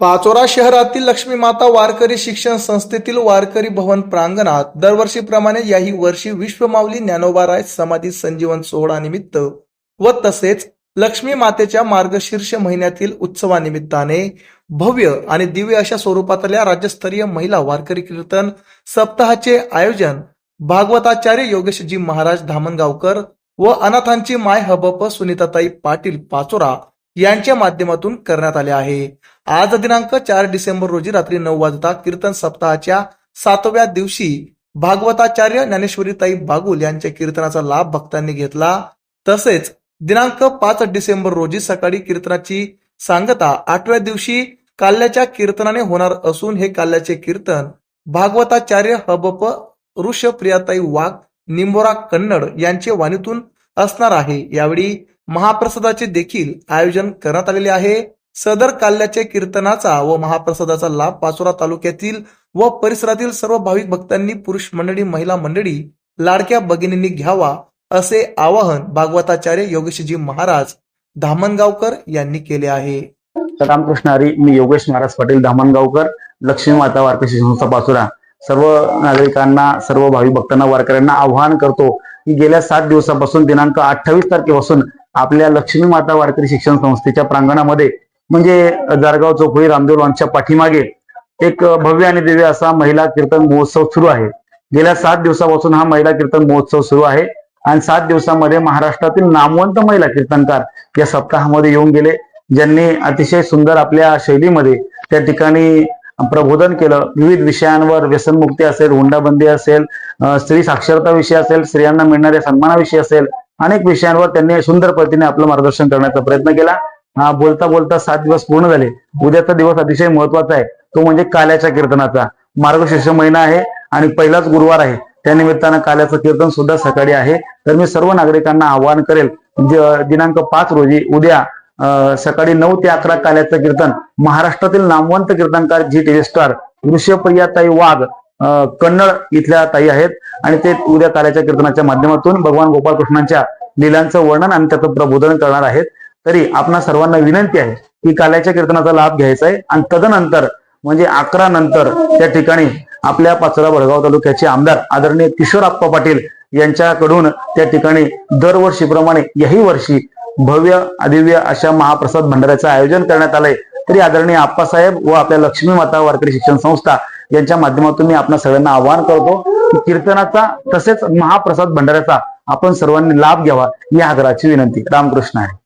पाचोरा शहरातील लक्ष्मी माता वारकरी शिक्षण संस्थेतील वारकरी भवन प्रांगणात दरवर्षीप्रमाणे याही वर्षी विश्वमाऊली ज्ञानोबाराय समाधी संजीवन सोहळा निमित्त व तसेच लक्ष्मी मातेच्या मार्गशीर्ष महिन्यातील उत्सवानिमित्ताने भव्य आणि दिव्य अशा स्वरूपातल्या राज्यस्तरीय महिला वारकरी कीर्तन सप्ताहाचे आयोजन भागवताचार्य योगेशजी महाराज धामणगावकर व अनाथांची माय हबप सुनीताताई पाटील पाचोरा यांच्या माध्यमातून करण्यात आले आहे. आज दिनांक चार डिसेंबर रोजी रात्री नऊ वाजता कीर्तन सप्ताहाच्या सातव्या दिवशी भागवताचार्य ज्ञानेश्वरीताई बागुल यांच्या कीर्तनाचा लाभ भक्तांनी घेतला. तसेच दिनांक पाच डिसेंबर रोजी सकाळी कीर्तनाची सांगता आठव्या दिवशी काल्याच्या कीर्तनाने होणार असून हे काल्याचे कीर्तन भागवताचार्य हबप ऋषप्रियाताई वाघ निंबोरा कन्नड यांचे वाणीतून असणार आहे. यावेळी महाप्रसादाचे देखील आयोजन करण्यात आलेले आहे. सदर काल्याच्या कीर्तनाचा व महाप्रसादाचा लाभ पाचोरा तालुक्यातील व परिसरातील सर्व भाविक भक्तांनी पुरुष मंडळी महिला मंडळी लाडक्या भगिनींनी घ्यावा असे आवाहन भागवताचार्य योगेशजी महाराज धामणगावकर यांनी केले आहे. रामकृष्ण हरी मी योगेश महाराज पाटील धामणगावकर लक्ष्मी माता वारकरी संस्था पाचोरा. सर्व नागरिकांना सर्व भावी भक्तांना वारकऱ्यांना आवाहन करतो की गेल्या सात दिवसापासून दिनांक अठ्ठावीस तारखेपासून आपल्या लक्ष्मी माता वारकरी शिक्षण संस्थेच्या प्रांगणामध्ये म्हणजे जारगाव चौकळी रामदेव लॉनच्या पाठीमागे एक भव्य आणि दिव्य असा महिला कीर्तन महोत्सव सुरू आहे. गेल्या सात दिवसापासून हा महिला कीर्तन महोत्सव सुरू आहे आणि सात दिवसामध्ये महाराष्ट्रातील नामवंत महिला कीर्तनकार या सप्ताहामध्ये येऊन गेले ज्यांनी अतिशय सुंदर आपल्या शैलीमध्ये त्या ठिकाणी प्रबोधन केलं. विविध विषयांवर व्यसनमुक्ती असेल हुंडाबंदी असेल स्त्री साक्षरता विषय असेल स्त्रियांना मिळणाऱ्या सन्मानाविषयी असेल अनेक विषयांवर त्यांनी सुंदर पद्धतीने आपलं मार्गदर्शन करण्याचा प्रयत्न केला. हा बोलता बोलता सात दिवस पूर्ण झाले. उद्याचा दिवस अतिशय महत्त्वाचा आहे. तो म्हणजे काल्याच्या कीर्तनाचा. मार्गशीर्ष महिना आहे आणि पहिलाच गुरुवार आहे. त्या निमित्तानं काल्याचं कीर्तन सुद्धा सकाळी आहे. तर मी सर्व नागरिकांना आवाहन करेल दिनांक पाच रोजी उद्या सकाळी नऊ ते अकरा काल्याचं कीर्तन महाराष्ट्रातील नामवंत कीर्तनकार जी टीव्ही स्टार ऋषप्रियाताई वाघ अं, कन्नड इथल्या ताई आहेत. आणि ते उद्या काल्याच्या कीर्तनाच्या माध्यमातून भगवान गोपाळकृष्णांच्या लिलांचं वर्णन आणि त्याचं प्रबोधन करणार आहेत. तरी आपणा सर्वांना विनंती आहे की काल्याच्या कीर्तनाचा लाभ घ्यायचा आहे. आणि तदनंतर म्हणजे अकरा नंतर त्या ठिकाणी आपल्या पाचोरा बडगाव तालुक्याचे आमदार आदरणीय किशोरप्पा पाटील यांच्याकडून त्या ठिकाणी दरवर्षीप्रमाणे याही वर्षी भव्य अदिव्य अशा महाप्रसाद भंडाऱ्याचं आयोजन करण्यात आलंय. तरी आदरणीय आप्पासाहेब व आपल्या लक्ष्मी माता वारकरी शिक्षण संस्था यांच्या माध्यमातून मी आपल्या सगळ्यांना आवाहन करतो की कीर्तनाचा तसेच महाप्रसाद भंडाऱ्याचा आपण सर्वांनी लाभ घ्यावा ही आग्रहाची विनंती. रामकृष्ण आहे.